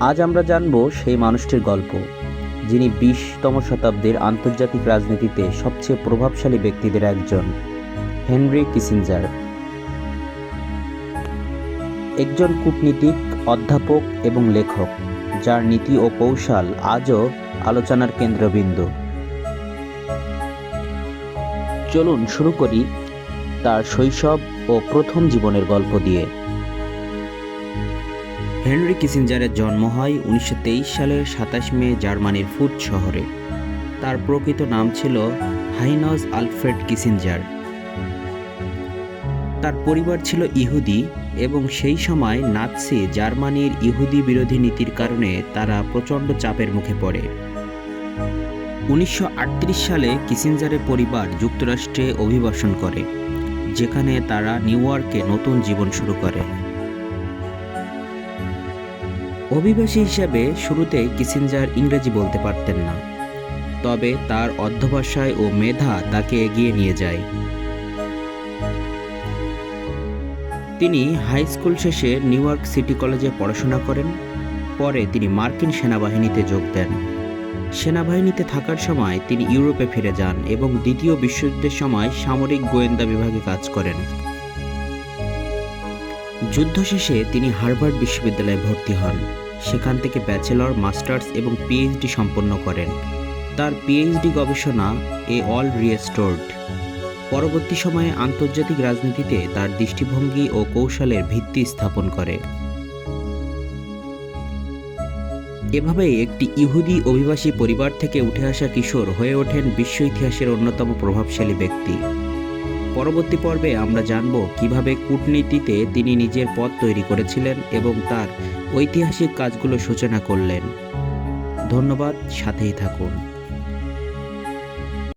আজ আমরা জানব সেই মানুষটির গল্প, যিনি বিশতম শতাব্দীর আন্তর্জাতিক রাজনীতিতে সবচেয়ে প্রভাবশালী ব্যক্তিদের একজন, হেনরি কিসিঞ্জার। একজন কূটনীতিক, অধ্যাপক এবং লেখক, যার নীতি ও কৌশল আজও আলোচনার কেন্দ্রবিন্দু। চলুন শুরু করি তার শৈশব ও প্রথম জীবনের গল্প দিয়ে। হেনরি কিসিঞ্জারের জন্ম হয় উনিশশো তেইশ সালের সাতাশ মে জার্মানির ফুট শহরে। তার প্রকৃত নাম ছিল হাইনজ আলফ্রেড কিসিঞ্জার। তার পরিবার ছিল ইহুদি এবং সেই সময় নাৎসি জার্মানির ইহুদি বিরোধী নীতির কারণে তারা প্রচণ্ড চাপের মুখে পড়ে। উনিশশো আটত্রিশ সালে কিসিঞ্জারের পরিবার যুক্তরাষ্ট্রে অভিবাসন করে, যেখানে তারা নিউ ইয়র্কে নতুন জীবন শুরু করে। অভিবাসী হিসাবে শুরুতে কিসিঞ্জার ইংরেজি বলতে পারতেন না। তবে তার অধ্যবসায় ও মেধা তাকে এগিয়ে নিয়ে যায়। তিনি হাই স্কুল শেষে নিউ ইয়র্ক সিটি কলেজে পড়াশোনা করেন। পরে তিনি মার্কিন সেনাবাহিনীতে যোগ দেন। সেনাবাহিনীতে থাকার সময় তিনি ইউরোপে ফিরে যান এবং দ্বিতীয় বিশ্বযুদ্ধের সময় সামরিক গোয়েন্দা বিভাগে কাজ করেন। যুদ্ধ শেষে তিনি হার্ভার্ড বিশ্ববিদ্যালয়ে ভর্তি হন। সেখান থেকে ব্যাচেলর, মাস্টার্স এবং পিএইচডি সম্পন্ন করেন। তার পিএইচডি গবেষণা এ অল রিয়েস্টোর্ড। পরবর্তী সময়ে আন্তর্জাতিক রাজনীতিতে তার দৃষ্টিভঙ্গি ও কৌশলের ভিত্তি স্থাপন করে। এভাবেই একটি ইহুদি অভিবাসী পরিবার থেকে উঠে আসা কিশোর হয়ে ওঠেন বিশ্ব ইতিহাসের অন্যতম প্রভাবশালী ব্যক্তি। পরবর্তী পর্বে আমরা জানব কীভাবে কূটনীতিতে তিনি নিজের পথ তৈরি করেছিলেন এবং তার ঐতিহাসিক কাজগুলো সূচনা করলেন। ধন্যবাদ, সাথেই থাকুন।